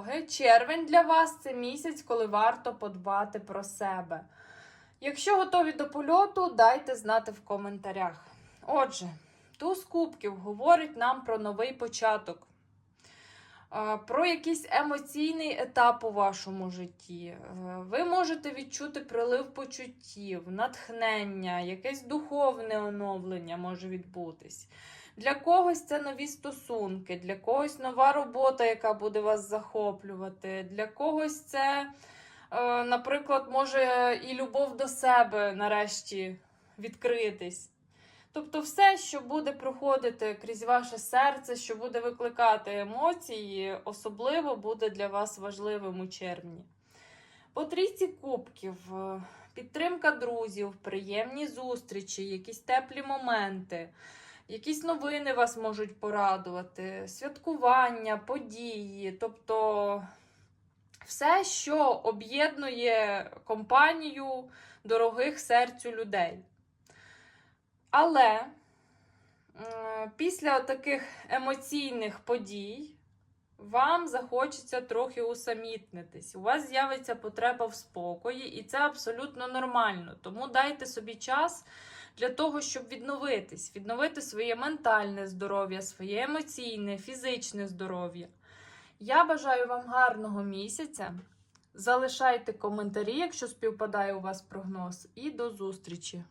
дороги. Червень для вас це місяць, коли варто подбати про себе. Якщо готові до польоту, дайте знати в коментарях. Отже, туз кубків говорить нам про новий початок, про якийсь емоційний етап у вашому житті. Е, Ви можете відчути прилив почуттів, натхнення, якесь духовне оновлення може відбутись. Для когось це нові стосунки, для когось нова робота, яка буде вас захоплювати, для когось це, е, наприклад, може і любов до себе нарешті відкритись. Тобто, все, що буде проходити крізь ваше серце, що буде викликати емоції, особливо буде для вас важливим у червні. По трійці кубків, е, підтримка друзів, приємні зустрічі, якісь теплі моменти. Якісь новини вас можуть порадувати, святкування, події, тобто все, що об'єднує компанію дорогих серцю людей. Але після таких емоційних подій вам захочеться трохи усамітнитись. У вас з'явиться потреба в спокої, і це абсолютно нормально. Тому дайте собі час для того, щоб відновитись, відновити своє ментальне здоров'я, своє емоційне, фізичне здоров'я. Я бажаю вам гарного місяця. Залишайте коментарі, якщо співпадає у вас прогноз, і до зустрічі!